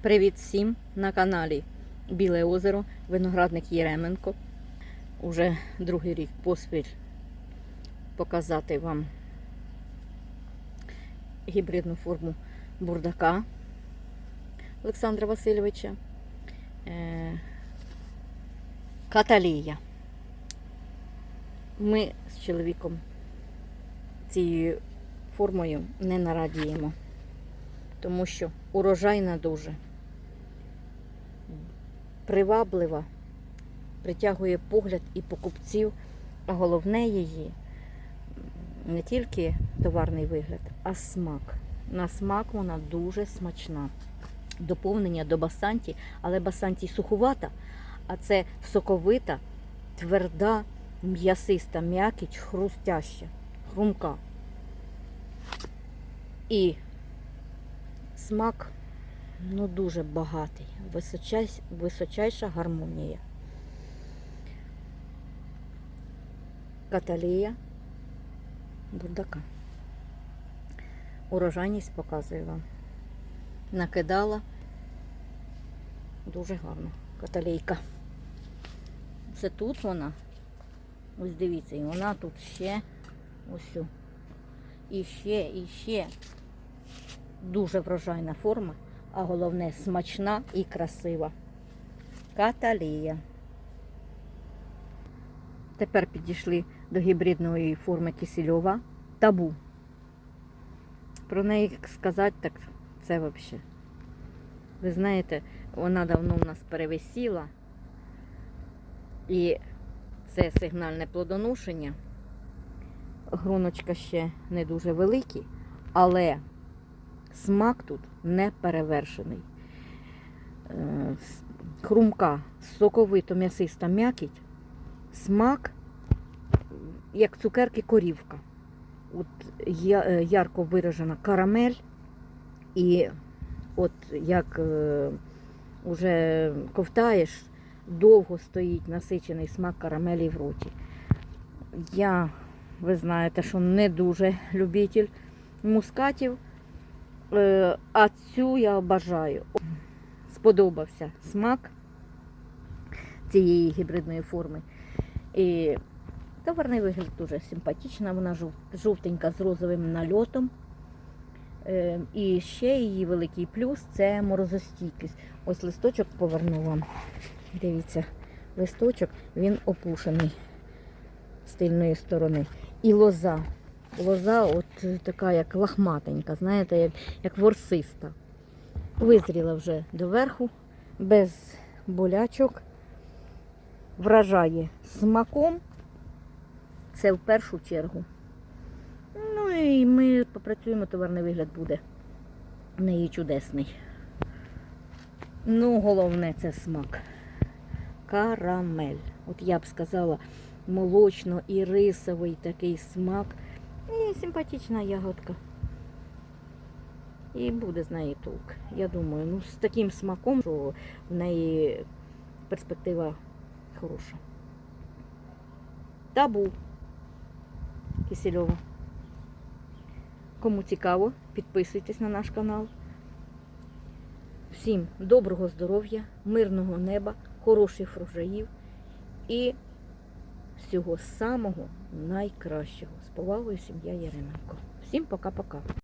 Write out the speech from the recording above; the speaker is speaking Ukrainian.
Привіт всім на каналі Біле озеро, виноградник Єременко. Уже другий рік поспіль показати вам гібридну форму бурдака Олександра Васильовича. Е, Каталія. Ми з чоловіком цією формою не нарадіємо, тому що урожайна дуже приваблива, притягує погляд і покупців, а головне її не тільки товарний вигляд, а смак. На смак вона дуже смачна. Доповнення до басанті, але басанті суховата, а це соковита, тверда, м'ясиста, м'якіть, хрустяща, хрумка. І смак ну, дуже багатий, височайш, височайша гармонія. Каталія бурдака. Урожайність показую вам. Накидала дуже гарно. Каталійка. Це тут вона. Ось дивіться, і вона тут ще ось. І ще, і ще. Дуже врожайна форма, а головне смачна і красива. Каталія. Тепер підійшли до гібридної форми кисельова табу. Про неї сказати, так це взагалі. Ви знаєте, вона давно в нас перевисіла. І це сигнальне плодоношення. Груночка ще не дуже великі, але смак тут не перевершений. Е, Хрумка, соковито м'ясиста м'якіть, смак, як цукерки корівка. От е, ярко виражена карамель, і от як е, уже ковтаєш, довго стоїть насичений смак карамелі в роті. Я, ви знаєте, що не дуже любитель мускатів, е, а цю я бажаю. Сподобався смак цієї гібридної форми. І товарний вигляд дуже симпатична, вона жовтенька з розовим нальотом. Е, І ще її великий плюс це морозостійкість. Ось листочок поверну вам. Дивіться, листочок він опушений з тильної сторони. І лоза. Лоза от е, така, як лахматенька, знаєте, як, як ворсиста. Визріла вже доверху, без болячок. Вражає смаком. Це в першу чергу. Ну і ми попрацюємо, товарний вигляд буде в неї чудесний. Ну, головне це смак. Карамель. От я б сказала, молочно-ірисовий такий смак. І симпатична ягодка. І буде з неї толк. Я думаю, ну з таким смаком, що в неї перспектива хороша. Табу Кисельова. Кому цікаво, підписуйтесь на наш канал. Всім доброго здоров'я, мирного неба, хороших врожаїв і всього самого найкращого. З повагою сім'я Яременко. Всім пока-пока.